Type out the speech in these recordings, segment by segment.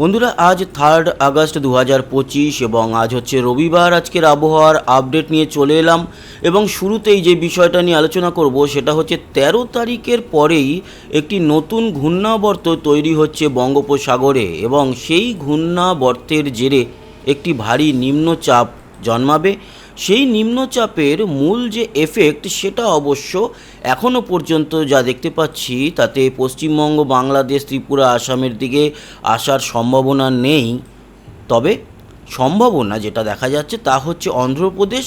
বন্ধুরা, আজ third August দু পঁচিশ এবং আজ হচ্ছে রবিবার। আজকের আবহাওয়ার আপডেট নিয়ে চলে এলাম এবং শুরুতেই যে বিষয়টা নিয়ে আলোচনা করব সেটা হচ্ছে তেরো তারিখের পরেই একটি নতুন ঘূর্ণাবর্ত তৈরি হচ্ছে বঙ্গোপসাগরে এবং সেই ঘূর্ণাবর্তের জেরে একটি ভারী নিম্নচাপ জন্মাবে। সেই নিম্নচাপের মূল যে এফেক্ট সেটা অবশ্য এখনও পর্যন্ত যা দেখতে পাচ্ছি, তাতে পশ্চিমবঙ্গ, বাংলাদেশ, ত্রিপুরা, আসামের দিকে আসার সম্ভাবনা নেই। তবে সম্ভাবনা যেটা দেখা যাচ্ছে তা হচ্ছে অন্ধ্রপ্রদেশ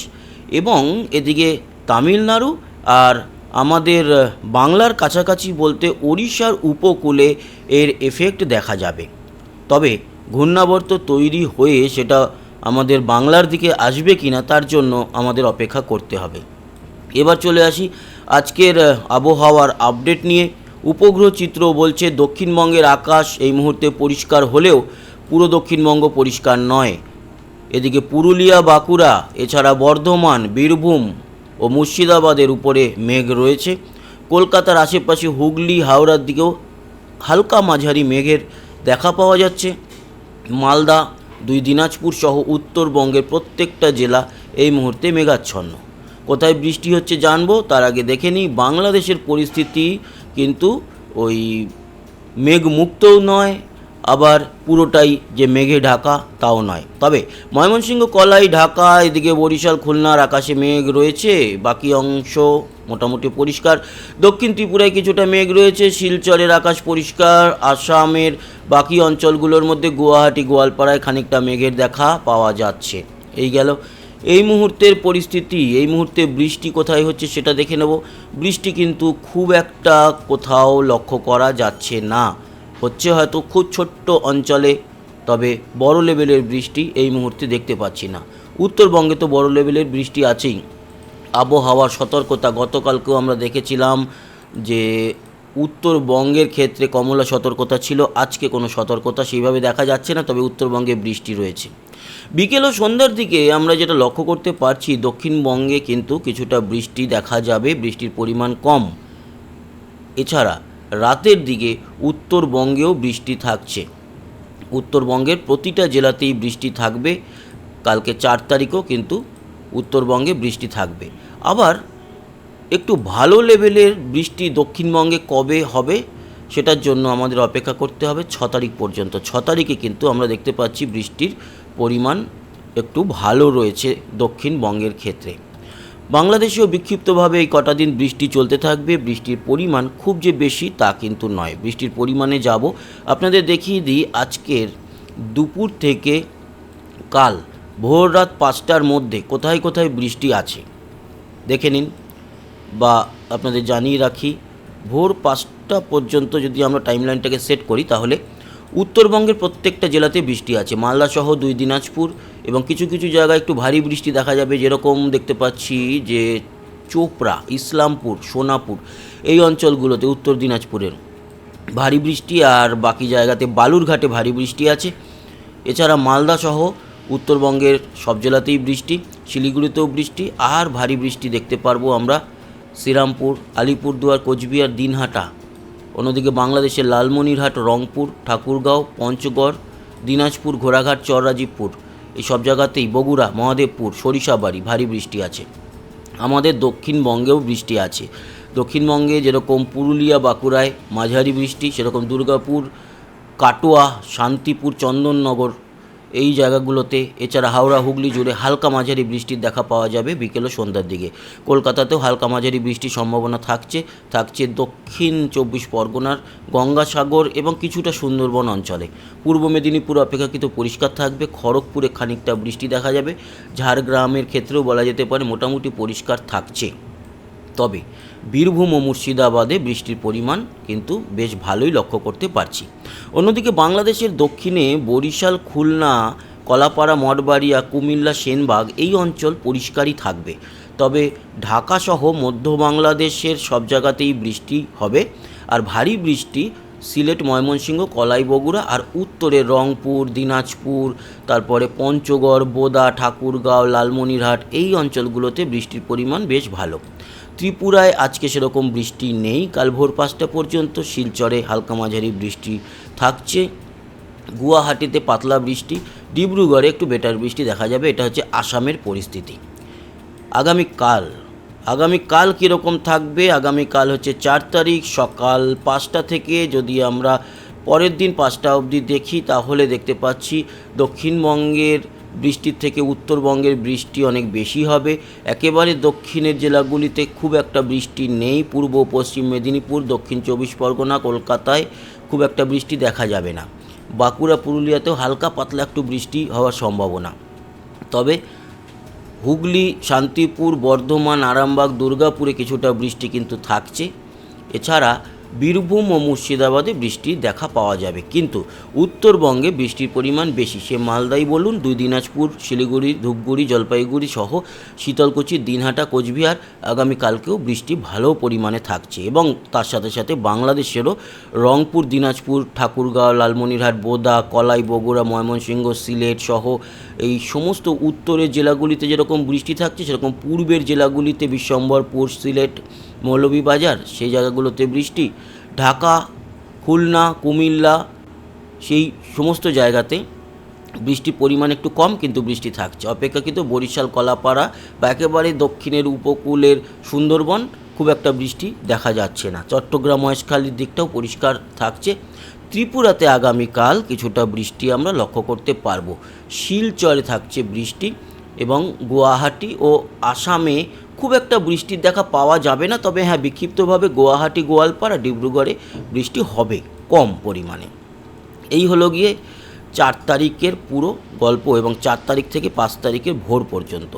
এবং এদিকে তামিলনাড়ু আর আমাদের বাংলার কাছাকাছি বলতে ওড়িশার উপকূলে এর এফেক্ট দেখা যাবে। তবে ঘূর্ণাবর্ত তৈরি হয়ে সেটা আমাদের বাংলার দিকে আসবে কিনা তার জন্য আমাদের অপেক্ষা করতে হবে। এবার চলে আসি আজকের আবহাওয়ার আপডেট নিয়ে। উপগ্রহ চিত্র বলছে দক্ষিণবঙ্গের আকাশ এই মুহূর্তে পরিষ্কার হলেও পুরো দক্ষিণবঙ্গ পরিষ্কার নয়। এদিকে পুরুলিয়া, বাঁকুড়া, এছাড়া বর্ধমান, বীরভূম ও মুর্শিদাবাদের উপরে মেঘ রয়েছে। কলকাতার আশেপাশে হুগলি, হাওড়ার দিকেও হালকা মাঝারি মেঘের দেখা পাওয়া যাচ্ছে। মালদা দুই দিনাজপুর সহ উত্তরবঙ্গের প্রত্যেকটা জেলা এই মুহূর্তে মেঘাচ্ছন্ন। কোথায় বৃষ্টি হচ্ছে জানব, তার আগে দেখে নিই বাংলাদেশের পরিস্থিতি। কিন্তু ওই মেঘমুক্তও নয় আবার পুরোটাই যে মেঘে ঢাকা, তাও নয়। তবে ময়মনসিংহ, কলাই, ঢাকা, এদিকে বরিশাল, খুলনার আকাশে মেঘ রয়েছে। বাকি অংশ মোটামুটি পরিষ্কার। দক্ষিণ ত্রিপুরায় কিছুটা মেঘ রয়েছে। শিলচরের আকাশ পরিষ্কার। আসামের বাকি অঞ্চলগুলোর মধ্যে গুয়াহাটি, গোয়ালপাড়ায় খানিকটা মেঘের দেখা পাওয়া যাচ্ছে। এই গেল। এই মুহূর্তের পরিস্থিতি, এই মুহূর্তে বৃষ্টি কোথায় হচ্ছে সেটা দেখে নেব। বৃষ্টি কিন্তু খুব একটা কোথাও লক্ষ্য করা যাচ্ছে না। হচ্ছে হয়তো খুব ছোট্ট অঞ্চলে, তবে বড় লেভেলের বৃষ্টি এই মুহূর্তে দেখতে পাচ্ছি না। উত্তরবঙ্গে তো বড় লেভেলের বৃষ্টি আছেই। আবহাওয়ার সতর্কতা গতকালকেও আমরা দেখেছিলাম যে উত্তরবঙ্গের ক্ষেত্রে কমলা সতর্কতা ছিল, আজকে কোনো সতর্কতা সেইভাবে দেখা যাচ্ছে না, তবে উত্তরবঙ্গে বৃষ্টি রয়েছে। বিকেল ও সন্ধ্যার দিকে আমরা যেটা লক্ষ্য করতে পারছি, দক্ষিণবঙ্গে কিন্তু কিছুটা বৃষ্টি দেখা যাবে, বৃষ্টির পরিমাণ কম। এছাড়া রাতের দিকে উত্তরবঙ্গেও বৃষ্টি থাকছে। উত্তরবঙ্গের প্রতিটা জেলাতেই বৃষ্টি থাকবে। কালকে চার তারিখও কিন্তু উত্তরবঙ্গে বৃষ্টি থাকবে। আবার একটু ভালো লেভেলের বৃষ্টি দক্ষিণবঙ্গে কবে হবে সেটার জন্য আমাদের অপেক্ষা করতে হবে ছ তারিখ পর্যন্ত। ছ তারিখে কিন্তু আমরা দেখতে পাচ্ছি বৃষ্টির পরিমাণ একটু ভালো রয়েছে দক্ষিণবঙ্গের ক্ষেত্রে। বাংলাদেশেও বিক্ষিপ্তভাবে এই কটা দিন বৃষ্টি চলতে থাকবে। বৃষ্টির পরিমাণ খুব যে বেশি তা কিন্তু নয়। বৃষ্টির পরিমাণে যাব। আপনাদের দেখিয়ে দিই আজকের দুপুর থেকে কাল ভোর রাত পাঁচটার মধ্যে কোথায় কোথায় বৃষ্টি আছে। দেখে নিন বা আপনাদের জানিয়ে রাখি। ভোর পাঁচটা পর্যন্ত যদি আমরা টাইমলাইনটাকে সেট করি তাহলে উত্তরবঙ্গের প্রত্যেকটা জেলাতে বৃষ্টি আছে। মালদা সহ দুই দিনাজপুর এবং কিছু কিছু জায়গায় একটু ভারী বৃষ্টি দেখা যাবে, যেরকম দেখতে পাচ্ছি যে চোপড়া, ইসলামপুর, সোনাপুর, এই অঞ্চলগুলোতে উত্তর দিনাজপুরের ভারী বৃষ্টি আর বাকি জায়গাতে বালুরঘাটে ভারী বৃষ্টি আছে। এছাড়া মালদা সহ উত্তরবঙ্গের সব জেলাতেই বৃষ্টি, শিলিগুড়িতেও বৃষ্টি, আর ভারী বৃষ্টি দেখতে পারব আমরা শ্রীরামপুর, আলিপুরদুয়ার, কোচবিহার, দিনহাটা অন্যদিকে বাংলাদেশের লালমনিরহাট, রংপুর, ঠাকুরগাঁও, পঞ্চগড়, দিনাজপুর, ঘোড়াঘাট, চররাজীবপুর এসব সব জায়গাতেই বগুড়া, মহাদেবপুর, সরিষাবাড়ি ভারী বৃষ্টি আছে। আমাদের দক্ষিণবঙ্গেও বৃষ্টি আছে। দক্ষিণবঙ্গে যেরকম পুরুলিয়া, বাঁকুড়ায় মাঝারি বৃষ্টি, সেরকম দুর্গাপুর, কাটোয়া, শান্তিপুর, চন্দননগর এই জায়গাগুলোতে, এছাড়া হাওড়া, হুগলি জুড়ে হালকা মাঝারি বৃষ্টির দেখা পাওয়া যাবে বিকেল ও সন্ধ্যার দিকে। কলকাতাতেও হালকা মাঝারি বৃষ্টির সম্ভাবনা থাকছে থাকছে দক্ষিণ চব্বিশ পরগনার গঙ্গাসাগর এবং কিছুটা সুন্দরবন অঞ্চলে। পূর্ব মেদিনীপুর অপেক্ষাকৃত পরিষ্কার থাকবে, খড়গপুরে খানিকটা বৃষ্টি দেখা যাবে, ঝাড়গ্রামের ক্ষেত্রেও বলা যেতে পারে মোটামুটি পরিষ্কার থাকছে। তবে বীরভূম ও মুর্শিদাবাদে বৃষ্টির পরিমাণ কিন্তু বেশ ভালোই লক্ষ্য করতে পারছি। অন্যদিকে বাংলাদেশের দক্ষিণে বরিশাল, খুলনা, কলাপাড়া, মঠবাড়িয়া, কুমিল্লা, সেনবাগ এই অঞ্চল পরিষ্কারই থাকবে। তবে ঢাকাসহ মধ্য বাংলাদেশের সব জায়গাতেই বৃষ্টি হবে আর ভারী বৃষ্টি সিলেট, ময়মনসিংহ কলাই বগুড়া আর উত্তরে রংপুর, দিনাজপুর, তারপরে পঞ্চগড়, বোদা, ঠাকুরগাঁও, লালমনিরহাট এই অঞ্চলগুলোতে বৃষ্টির পরিমাণ বেশ ভালো। ত্রিপুরায় আজকে সেরকম বৃষ্টি নেই। কাল ভোর পাঁচটা পর্যন্ত শিলচরে হালকা মাঝারি বৃষ্টি থাকছে। গুয়াহাটিতে পাতলা বৃষ্টি, ডিব্রুগড়ে একটু বেটার বৃষ্টি দেখা যাবে, এটা হচ্ছে আসামের পরিস্থিতি। আগামীকাল আগামীকাল কীরকম থাকবে? আগামীকাল হচ্ছে চার তারিখ, সকাল পাঁচটা থেকে যদি আমরা পরের দিন পাঁচটা অবধি দেখি, তাহলে দেখতে পাচ্ছি দক্ষিণবঙ্গের বৃষ্টির থেকে উত্তরবঙ্গের বৃষ্টি অনেক বেশি হবে। একেবারে দক্ষিণের জেলাগুলিতে খুব একটা বৃষ্টি নেই। পূর্ব, পশ্চিম মেদিনীপুর, দক্ষিণ চব্বিশ পরগনা, কলকাতায় খুব একটা বৃষ্টি দেখা যাবে না। বাঁকুড়া, পুরুলিয়াতেও হালকা পাতলা একটু বৃষ্টি হওয়ার সম্ভাবনা। তবে হুগলি, শান্তিপুর, বর্ধমান, আরামবাগ, দুর্গাপুরে কিছুটা বৃষ্টি কিন্তু থাকছে। এছাড়া বীরভূম ও মুর্শিদাবাদে বৃষ্টির দেখা পাওয়া যাবে। কিন্তু উত্তরবঙ্গে বৃষ্টির পরিমাণ বেশি। সে মালদাই বলুন, দুই দিনাজপুর, শিলিগুড়ি, ধূপগুড়ি, জলপাইগুড়ি সহ শীতলকুচি, দিনহাটা, কোচবিহার আগামীকালকেও বৃষ্টি ভালো পরিমাণে থাকছে এবং তার সাথে সাথে বাংলাদেশেরও রংপুর, দিনাজপুর, ঠাকুরগাঁও, লালমনিরহাট, বোদা, কলাই, বগুড়া, ময়মনসিংহ, সিলেট সহ এই সমস্ত উত্তরের জেলাগুলিতে যেরকম বৃষ্টি থাকছে, সেরকম পূর্বের জেলাগুলিতে বিশ্বম্বরপুর, সিলেট মৌলভীবাজার, সেই জায়গাগুলোতে বৃষ্টি, ঢাকা, খুলনা, কুমিল্লা, সেই সমস্ত জায়গাতে বৃষ্টির পরিমাণ একটু কম কিন্তু বৃষ্টি থাকছে। অপেক্ষাকৃত বরিশাল, কলাপাড়া বা একেবারে দক্ষিণের উপকূলের সুন্দরবন খুব একটা বৃষ্টি দেখা যাচ্ছে না। চট্টগ্রাম, মহেশখালীর দিকটাও পরিষ্কার থাকছে। ত্রিপুরাতে আগামীকাল কিছুটা বৃষ্টি আমরা লক্ষ্য করতে পারব। শিলচরে থাকছে বৃষ্টি এবং গুয়াহাটি ও আসামে খুব একটা বৃষ্টির দেখা পাওয়া যাবে না। তবে হ্যাঁ বিক্ষিপ্তভাবে গুয়াহাটি, গোয়ালপাড়া, ডিব্রুগড়ে বৃষ্টি হবে কম পরিমাণে। এই হলো গিয়ে চার তারিখের পুরো গল্প এবং চার তারিখ থেকে পাঁচ তারিখের ভোর পর্যন্ত।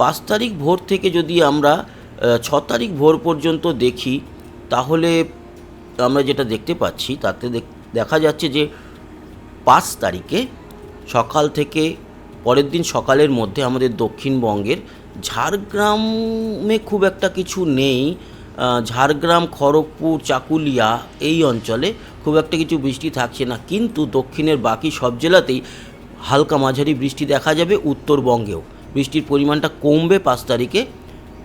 পাঁচ তারিখ ভোর থেকে যদি আমরা ছ তারিখ ভোর পর্যন্ত দেখি, তাহলে আমরা যেটা দেখতে পাচ্ছি, তাতে দেখা যাচ্ছে যে পাঁচ তারিখে সকাল থেকে পরের দিন সকালের মধ্যে আমাদের দক্ষিণবঙ্গের ঝাড়গ্রামে খুব একটা কিছু নেই। ঝাড়গ্রাম, খড়গপুর, চাকুলিয়া এই অঞ্চলে খুব একটা কিছু বৃষ্টি থাকছে না। কিন্তু দক্ষিণের বাকি সব জেলাতেই হালকা মাঝারি বৃষ্টি দেখা যাবে উত্তরবঙ্গেও। বৃষ্টির পরিমাণটা কমবে পাঁচ তারিখে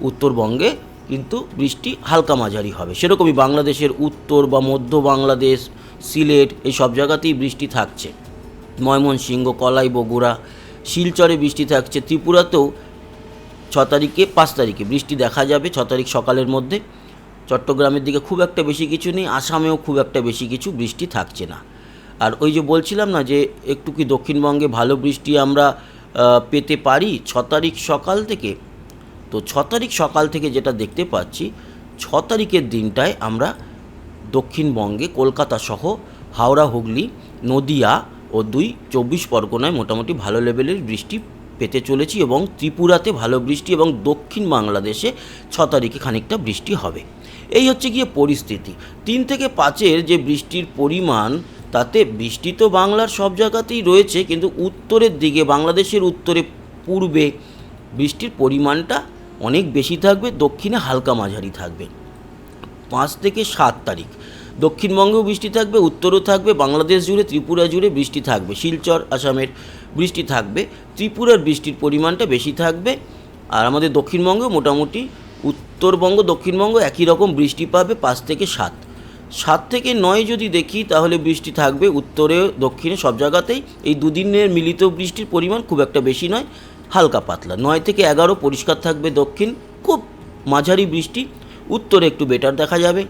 উত্তরবঙ্গে, কিন্তু বৃষ্টি হালকা মাঝারি হবে। সেরকমই বাংলাদেশের উত্তর বা মধ্য বাংলাদেশ, সিলেট এই সব জায়গাতেই বৃষ্টি থাকছে। ময়মনসিংহ, কলাই বগুড়া, শিলচরে বৃষ্টি থাকছে। ত্রিপুরাতেও ছ তারিখে, পাঁচ তারিখে। বৃষ্টি দেখা যাবে ছ তারিখ সকালের মধ্যে। চট্টগ্রামের দিকে খুব একটা বেশি কিছু নেই, আসামেও খুব একটা বেশি কিছু বৃষ্টি থাকছে না। আর ওই যে বলছিলাম না যে, একটু কি দক্ষিণবঙ্গে ভালো বৃষ্টি আমরা পেতে পারি? ছ তারিখ সকাল থেকে, তো ছ তারিখ সকাল থেকে যেটা দেখতে পাচ্ছি, ছ তারিখের দিনটায় আমরা দক্ষিণবঙ্গে কলকাতা সহ হাওড়া, হুগলি, নদিয়া ও দুই চব্বিশ পরগনায় মোটামুটি ভালো লেভেলের বৃষ্টি পেতে চলেছি এবং ত্রিপুরাতে ভালো বৃষ্টি এবং দক্ষিণ বাংলাদেশে ছ তারিখে খানিকটা বৃষ্টি হবে। এই হচ্ছে গিয়ে পরিস্থিতি। তিন থেকে পাঁচের যে বৃষ্টির পরিমাণ, তাতে বৃষ্টি তো বাংলার সব জায়গাতেই রয়েছে, কিন্তু উত্তরের দিকে, বাংলাদেশের উত্তরে পূর্বে বৃষ্টির পরিমাণটা অনেক বেশি থাকবে, দক্ষিণে হালকা মাঝারি থাকবে। পাঁচ থেকে সাত তারিখ। দক্ষিণবঙ্গেও বৃষ্টি থাকবে, উত্তরও থাকবে, বাংলাদেশ জুড়ে, ত্রিপুরা জুড়ে বৃষ্টি থাকবে। শিলচর, আসামের বৃষ্টি থাকবে, ত্রিপুরার বৃষ্টির পরিমাণটা বেশি থাকবে, আর আমাদের দক্ষিণবঙ্গে মোটামুটি উত্তরবঙ্গ, দক্ষিণবঙ্গ একই রকম বৃষ্টি পাবে পাঁচ থেকে সাত। সাত থেকে নয় যদি দেখি, তাহলে বৃষ্টি থাকবে উত্তরে, দক্ষিণে সব জায়গাতেই। এই দুদিনের মিলিত বৃষ্টির পরিমাণ খুব একটা বেশি নয়, হালকা পাতলা। নয় থেকে এগারো পরিষ্কার থাকবে দক্ষিণ, খুব মাঝারি বৃষ্টি, উত্তরে একটু বেটার দেখা যাবে।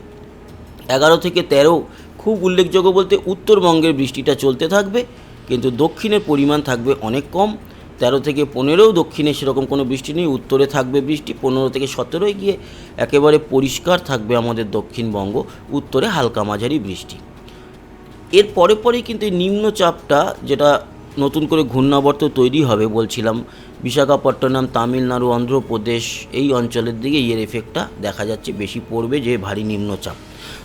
এগারো থেকে তেরো, খুব উল্লেখযোগ্য বলতে উত্তরবঙ্গের বৃষ্টিটা চলতে থাকবে। কিন্তু দক্ষিণের পরিমাণ থাকবে অনেক কম। তেরো থেকে পনেরোও দক্ষিণে সেরকম কোনো বৃষ্টি নেই, উত্তরে থাকবে বৃষ্টি, পনেরো থেকে সতেরোয় গিয়ে একেবারে পরিষ্কার থাকবে আমাদের দক্ষিণবঙ্গ, উত্তরে হালকা মাঝারি বৃষ্টি। এর পরে পরেই কিন্তু এই নিম্নচাপটা যেটা নতুন করে ঘূর্ণাবর্ত তৈরি হবে বলছিলাম, বিশাখাপট্টনম, তামিলনাড়ু, অন্ধ্রপ্রদেশ, এই অঞ্চলের দিকে এর এফেক্টটা দেখা যাচ্ছে, বেশি পড়বে যে ভারী নিম্নচাপ।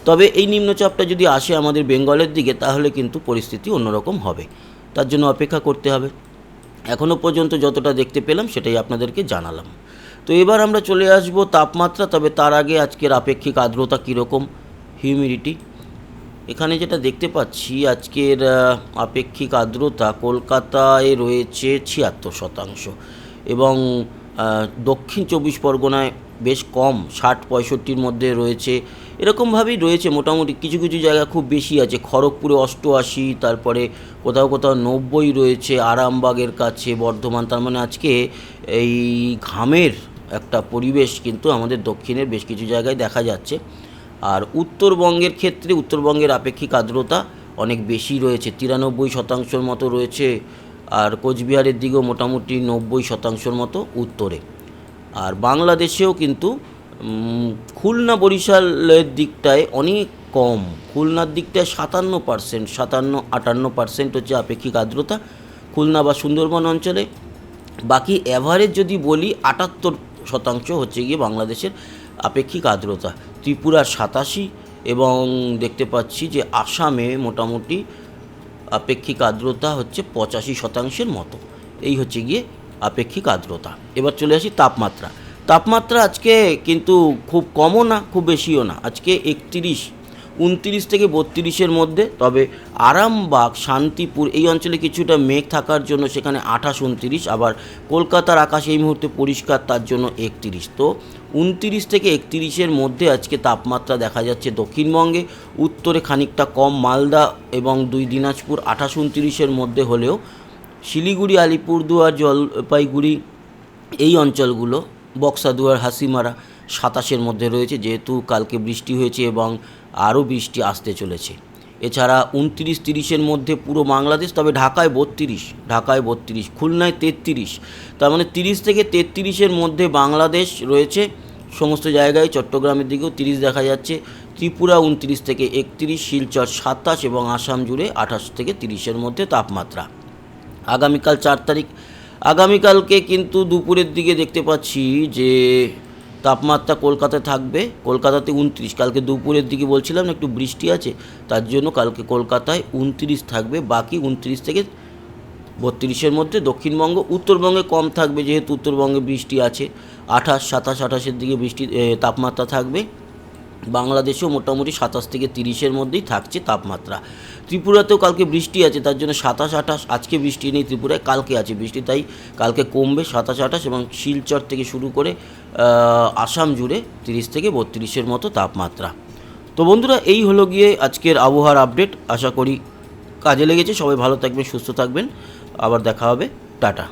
তবে এই নিম্নচাপটা যদি আসে আমাদের বেঙ্গলের দিকে, তাহলে কিন্তু পরিস্থিতি অন্যরকম হবে। তার জন্য অপেক্ষা করতে হবে। এখনও পর্যন্ত যতটা দেখতে পেলাম সেটাই আপনাদেরকে জানালাম। তো এবার আমরা চলে আসব তাপমাত্রা, তবে তার আগে আজকের আপেক্ষিক আর্দ্রতা কীরকম? হিউমিডিটি এখানে যেটা দেখতে পাচ্ছি, আজকের আপেক্ষিক আর্দ্রতা কলকাতায় রয়েছে ছিয়াত্তর শতাংশ এবং দক্ষিণ চব্বিশ পরগনায় বেশ কম, ষাট, পঁয়ষট্টির মধ্যে রয়েছে। এরকমভাবেই রয়েছে মোটামুটি, কিছু কিছু জায়গা খুব বেশি আছে। খড়গপুরে অষ্টআশি, তারপরে কোথাও কোথাও নব্বই রয়েছে, আরামবাগের কাছে, বর্ধমান। তার মানে আজকে এই ঘামের একটা পরিবেশ কিন্তু আমাদের দক্ষিণের বেশ কিছু জায়গায় দেখা যাচ্ছে। আর উত্তরবঙ্গের ক্ষেত্রে উত্তরবঙ্গের আপেক্ষিক আর্দ্রতা অনেক বেশি রয়েছে, তিরানব্বই শতাংশের মতো রয়েছে। আর কোচবিহারের দিকেও মোটামুটি নব্বই শতাংশের মতো উত্তরে। আর বাংলাদেশেও কিন্তু খুলনা বরিশালের দিকটায় অনেক কম। খুলনার দিকটায় সাতান্ন পার্সেন্ট, সাতান্ন, আটান্ন পার্সেন্ট হচ্ছে আপেক্ষিক আর্দ্রতা খুলনা বা সুন্দরবন অঞ্চলে। বাকি অ্যাভারেজ যদি বলি, আটাত্তর শতাংশ হচ্ছে গিয়ে বাংলাদেশের আপেক্ষিক আর্দ্রতা। ত্রিপুরা সাতাশি এবং দেখতে পাচ্ছি যে আসামে মোটামুটি আপেক্ষিক আর্দ্রতা হচ্ছে পঁচাশি শতাংশের মতো। এই হচ্ছে গিয়ে আপেক্ষিক আর্দ্রতা। এবার চলে আসি তাপমাত্রা। তাপমাত্রা আজকে কিন্তু খুব কমও না, খুব বেশিও না। আজকে একত্রিশ উনত্রিশ থেকে বত্রিশের মধ্যে, তবে আরামবাগ, শান্তিপুর এই অঞ্চলে কিছুটা মেঘ থাকার জন্য সেখানে আঠাশ, উনত্রিশ, আবার কলকাতার আকাশ এই মুহূর্তে পরিষ্কার, তার জন্য একত্রিশ। তো উনত্রিশ থেকে একত্রিশের মধ্যে আজকে তাপমাত্রা দেখা যাচ্ছে দক্ষিণবঙ্গে, উত্তরে খানিকটা কম মালদা এবং দুই দিনাজপুর আঠাশ, উনত্রিশের মধ্যে হলেও শিলিগুড়ি, আলিপুরদুয়ার, জলপাইগুড়ি এই অঞ্চলগুলো, বক্সাদুয়ার, হাসিমারা সাতাশের মধ্যে রয়েছে, যেহেতু কালকে বৃষ্টি হয়েছে এবং আরও বৃষ্টি আসতে চলেছে। এছাড়া উনত্রিশ তিরিশের মধ্যে পুরো বাংলাদেশ, তবে ঢাকায় বত্রিশ ঢাকায় বত্রিশ, খুলনায় তেত্রিশ। তার মানে তিরিশ থেকে তেত্রিশের মধ্যে বাংলাদেশ রয়েছে। সমস্ত জায়গায় চট্টগ্রামের দিকেও তিরিশ দেখা যাচ্ছে। ত্রিপুরা উনত্রিশ থেকে একত্রিশ, শিলচর সাতাশ এবং আসাম জুড়ে আঠাশ থেকে তিরিশের মধ্যে তাপমাত্রা। আগামীকাল চার তারিখ। আগামীকালকে কিন্তু দুপুরের দিকে দেখতে পাচ্ছি যে তাপমাত্রা কলকাতায় থাকবে। কলকাতাতে উনত্রিশ, কালকে দুপুরের দিকে বলছিলাম একটু বৃষ্টি আছে, তার জন্য কালকে কলকাতায় উনত্রিশ থাকবে, বাকি উনত্রিশ থেকে বত্রিশের মধ্যে দক্ষিণবঙ্গ, উত্তরবঙ্গে কম থাকবে যেহেতু উত্তরবঙ্গে বৃষ্টি আছে, আঠাশ, সাতাশ, আঠাশের দিকে বৃষ্টি তাপমাত্রা থাকবে। বাংলাদেশেও মোটামুটি সাতাশ থেকে তিরিশের মধ্যেই থাকছে তাপমাত্রা। ত্রিপুরাতেও কালকে বৃষ্টি আছে, তার জন্য সাতাশ, আঠাশ, আজকে বৃষ্টি নেই ত্রিপুরায়, কালকে আছে বৃষ্টি, তাই কালকে কমবে সাতাশ, আঠাশ এবং শিলচর থেকে শুরু করে আসাম জুড়ে তিরিশ থেকে বত্রিশের মতো তাপমাত্রা। তো বন্ধুরা, এই হলো গিয়ে আজকের আবহাওয়ার আপডেট। আশা করি কাজে লেগেছে। সবাই ভালো থাকবেন, সুস্থ থাকবেন। আবার দেখা হবে। টাটা।